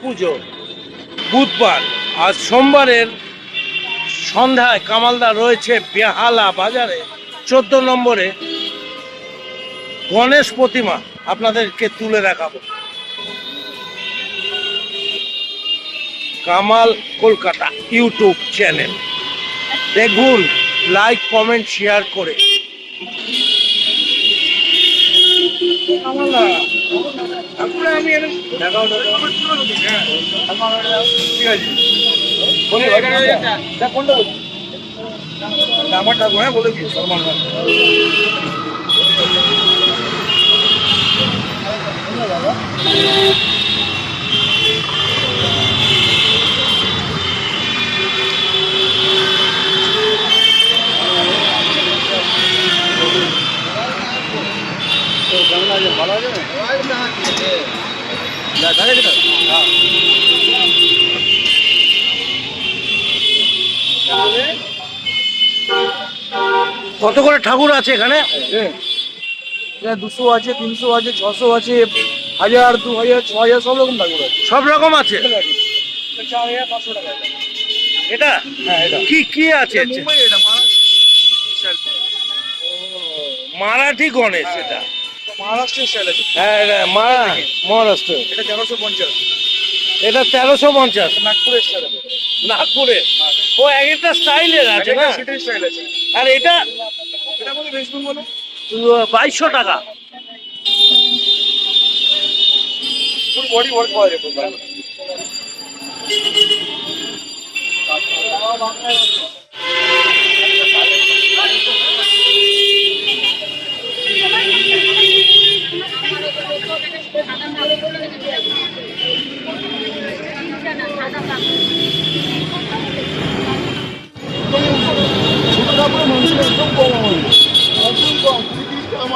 পুজো। বুধবার, আজ সোমবারের সন্ধ্যায় কামালদা রয়েছে বেহালা বাজারে। চোদ্দ নম্বরে গণেশ প্রতিমা আপনাদেরকে তুলে দেখাবো। Kamal Kolkata YouTube channel. দেখুন লাইক কমেন্ট শেয়ার করে কামালদা, আপনারা আমি এরকম দেখাও দেখাও। ঠিক আছে। বলি, দেখ কোনটা বলছি? নাম্বারটা হ্যাঁ বলে দিই সলমান ভালো আছে? কত করে ঠাকুর আছে এখানে? দুশো আছে তিনশো আছে ছশো আছে হাজার দু হাজার ছ হাজার সব রকম ঠাকুর আছে। সব রকম আছে? চার হাজার পাঁচশো টাকা। এটা? হ্যাঁ এটা। কি কি আছে? মারাঠি গণেশ এটা। মহারাষ্ট্রের স্টাইল আছে হ্যাঁ এটা মারা মহারাষ্ট্র। এটা তেরোশো পঞ্চাশ। এটা তেরোশো পঞ্চাশ। নাগপুরের স্টাইল আছে নাগপুরে? ও এক একটা স্টাইলের আছে না? সেটাই স্টাইল আছে। আর এটা? এটা বলে। ওয়েস্ট বেঙ্গলে বাইশশো টাকা। ফুল বডি ওয়ার্ক পাওয়া যাবে ছোট কাপড়ে মানুষের একদম কম আমার একদম কম তিরিশটা আমার জিনিস ওটা ধরো তাই না বলতো এইটা কি ঢাকে বলতো তা আমার দিন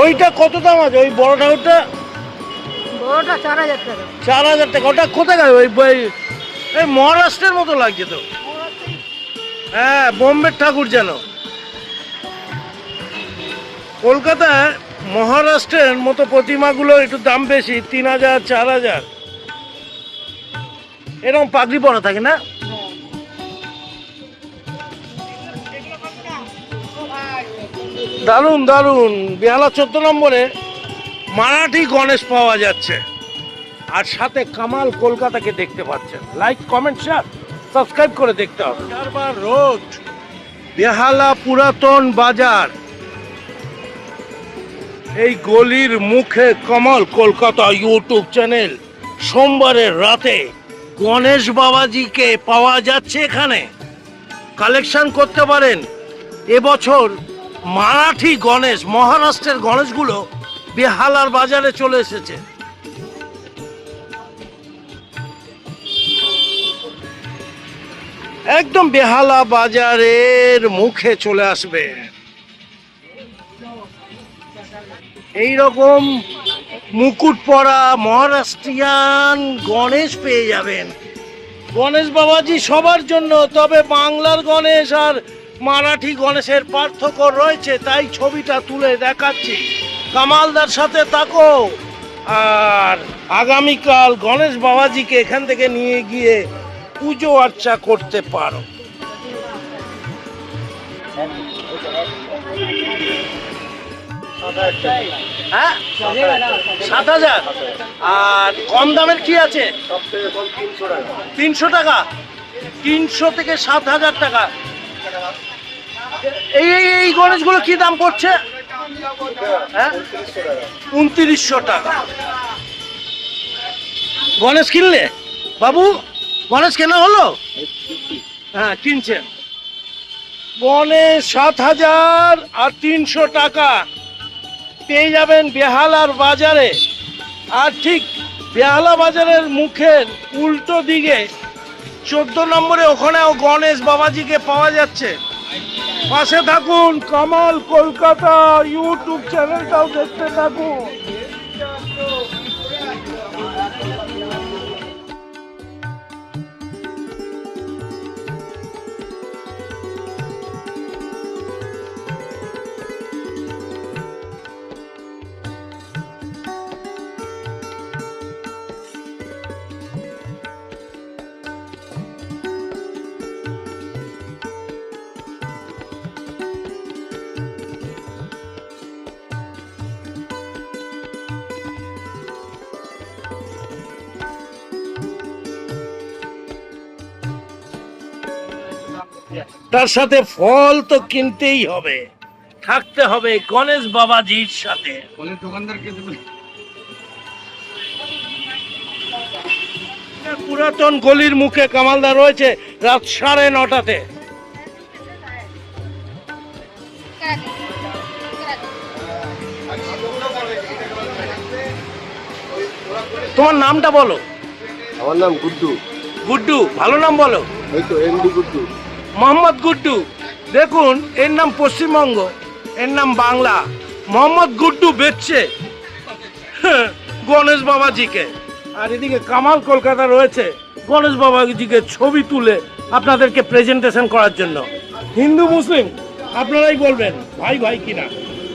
ওইটা কত দাম আছে? ওই বড় ঠাকুরটা? বড়টা চার হাজার টাকা। চার হাজার টাকা। ওটা কোথায় ওই ওই- এই মহারাষ্ট্রের মতো লাগছে তো। হ্যাঁ বোম্বের ঠাকুর যেন। কলকাতায় মহারাষ্ট্রের মতো প্রতিমাগুলো একটু দাম বেশি তিন হাজার চার হাজার। এরকম পাগড়ি পরা থাকে না? দারুণ দারুণ। বেহালা চোদ্দ নম্বরে মারাঠি গণেশ পাওয়া যাচ্ছে। আর সাথে কামাল কলকাতাকে দেখতে পাচ্ছেন। লাইক কমেন্ট শেয়ার সাবস্ক্রাইব করে দেখতে হবে। চারবার রোড বেহালা পুরাতন বাজার। এই গলির মুখে কমল কলকাতা ইউটিউব চ্যানেল সোমবারের রাতে গণেশ বাবাজিকে পাওয়া যাচ্ছে এখানে। কালেকশন করতে পারেন। এবছর মারাঠি গণেশ, মহারাষ্ট্রের গণেশগুলো বেহালার বাজারে চলে এসেছে। একদম বেহালা বাজারের মুখে চলে আসবে। এই রকম মুকুট পরা মহারাষ্ট্রিয়ান গণেশ পেয়ে যাবেন। গণেশ বাবাজি সবার জন্য, তবে বাংলার গণেশ আর মারাঠি গণেশের পার্থক্য রয়েছে, তাই ছবিটা তুলে দেখাচ্ছি। কামালদার সাথে তাকো আর আগামীকাল গণেশ বাবাজিকে এখান থেকে নিয়ে গিয়ে পুজো আর্চা করতে পারো। হ্যাঁ? সাত হাজার। আর কম দামের কি আছে? তিনশো টাকা? তিনশো থেকে সাত হাজার টাকা। এই এই এই গণেশগুলো কি দাম পড়ছে? হ্যাঁ? উনত্রিশশো টাকা। গণেশ কিনলে? বাবু, গণেশ কেনা হলো? হ্যাঁ কিনছেন গণেশ সাত হাজার আর তিনশো টাকা। পেয়ে যাবেন বেহালার বাজারে। আর ঠিক বেহালা বাজারের মুখের উল্টো দিকে চোদ্দ নম্বরে ওখানেও গণেশ বাবাজিকে পাওয়া যাচ্ছে। পাশে থাকুন কমল কলকাতা ইউটিউব চ্যানেলটাও দেখতে থাকুন। তার সাথে ফল তো কিনতেই হবে। থাকতে হবে গণেশ বাবাজির সাথে। পুরাতন গলির মুখে কামালদা রয়েছে রাত সাড়ে নটাতে। তোমার নামটা বলো। আমার নাম গুড্ডু। গুড্ডু ভালো নাম বলো। এই তো এমডি গুড্ডু। মোহাম্মদ গুড্ডু। দেখুন, এর নাম পশ্চিমবঙ্গ, এর নাম বাংলা। মোহাম্মদ গুড্ডু বেচছে গণেশ বাবাজিকে। আর এদিকে কামাল কলকাতা রয়েছে, গণেশ বাবাজিকে ছবি তুলে আপনাদেরকে প্রেজেন্টেশন করার জন্য। হিন্দু, মুসলিম, আপনারাই বলবেন, ভাই ভাই কিনা।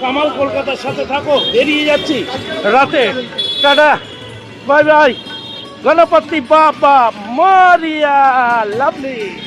কামাল কলকাতার সাথে থাকো, বেরিয়ে যাচ্ছি। রাতে, টাটা, বাই বাই। গণপতি বাবা মারিয়া, লাভলি।